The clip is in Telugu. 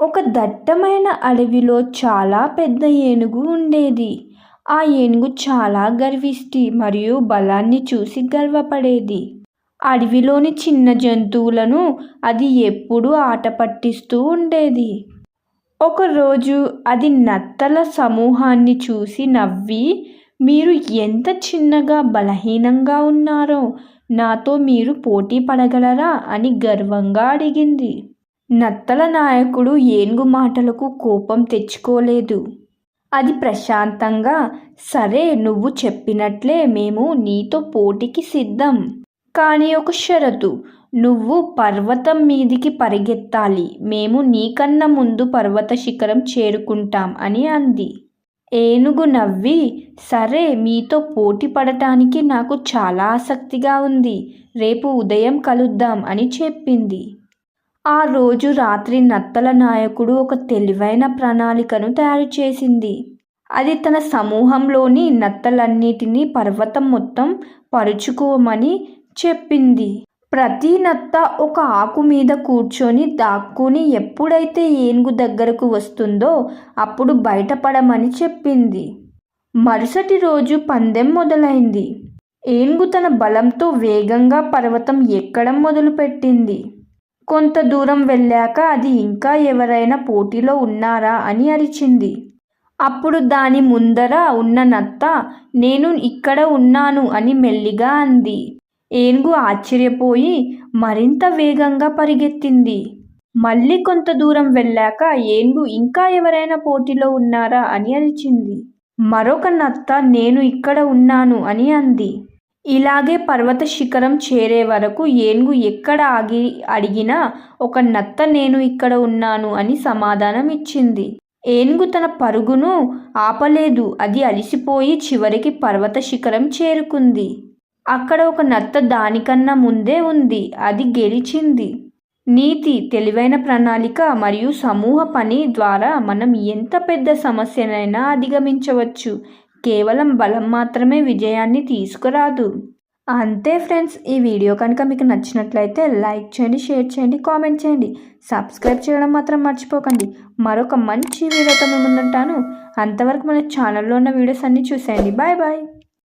ఒక దట్టమైన అడవిలో చాలా పెద్ద ఏనుగు ఉండేది. ఆ ఏనుగు చాలా గర్విష్టి మరియు బలాన్ని చూసి గర్వపడేది. అడవిలోని చిన్న జంతువులను అది ఎప్పుడూ ఆట పట్టిస్తూ ఉండేది. ఒకరోజు అది నత్తల సమూహాన్ని చూసి నవ్వి మీరు ఎంత చిన్నగా బలహీనంగా ఉన్నారో నాతో మీరు పోటీ పడగలరా? అని గర్వంగా అడిగింది. నత్తల నాయకుడు ఏనుగు మాటలకు కోపం తెచ్చుకోలేదు. అది ప్రశాంతంగా సరే నువ్వు చెప్పినట్లే మేము నీతో పోటీకి సిద్ధం. కానీ ఒక షరతు నువ్వు పర్వతం మీదికి పరిగెత్తాలి మేము నీకన్నా ముందు పర్వత శిఖరం చేరుకుంటాం అని అంది. ఏనుగు నవ్వి సరే మీతో పోటీ పడటానికి నాకు చాలా ఆసక్తిగా ఉంది రేపు ఉదయం కలుద్దాం అని చెప్పింది. ఆ రోజు రాత్రి నత్తల నాయకుడు ఒక తెలివైన ప్రణాళికను తయారు చేసింది. అది తన సమూహంలోని నత్తలన్నిటినీ పర్వతం మొత్తం పరుచుకోమని చెప్పింది. ప్రతి నత్త ఒక ఆకు మీద కూర్చొని దాక్కుని ఎప్పుడైతే ఏనుగు దగ్గరకు వస్తుందో అప్పుడు బయటపడమని చెప్పింది. మరుసటి రోజు పందెం మొదలైంది. ఏనుగు తన బలంతో వేగంగా పర్వతం ఎక్కడం మొదలుపెట్టింది. కొంత దూరం వెళ్ళాక అది ఇంకా ఎవరైనా పోటీలో ఉన్నారా అని అరిచింది. అప్పుడు దాని ముందర ఉన్న నత్త నేను ఇక్కడ ఉన్నాను అని మెల్లిగా అంది. ఏనుగు ఆశ్చర్యపోయి మరింత వేగంగా పరిగెత్తింది. మళ్ళీ కొంత దూరం వెళ్ళాక ఏనుగు ఇంకా ఎవరైనా పోటీలో ఉన్నారా అని అరిచింది. మరొక నత్త నేను ఇక్కడ ఉన్నాను అని అంది. ఇలాగే పర్వత శిఖరం చేరే వరకు ఏనుగు ఎక్కడ ఆగి అడిగినా ఒక నత్త నేను ఇక్కడ ఉన్నాను అని సమాధానం ఇచ్చింది. ఏనుగు తన పరుగును ఆపలేదు. అది అలిసిపోయి చివరికి పర్వత శిఖరం చేరుకుంది. అక్కడ ఒక నత్త దానికన్నా ముందే ఉంది. అది గెలిచింది. నీతి తెలివైన ప్రణాళిక మరియు సమూహ పని ద్వారా మనం ఎంత పెద్ద సమస్యనైనా అధిగమించవచ్చు. కేవలం బలం మాత్రమే విజయాన్ని తీసుకురాదు. అంతే ఫ్రెండ్స్ ఈ వీడియో కనుక మీకు నచ్చినట్లయితే లైక్ చేయండి షేర్ చేయండి కామెంట్ చేయండి. సబ్స్క్రైబ్ చేయడం మాత్రం మర్చిపోకండి. మరొక మంచి వీడియోతో మేము ఉంటాను అంతవరకు మన ఛానల్లో ఉన్న వీడియోస్ అన్నీ చూసేయండి. Bye bye.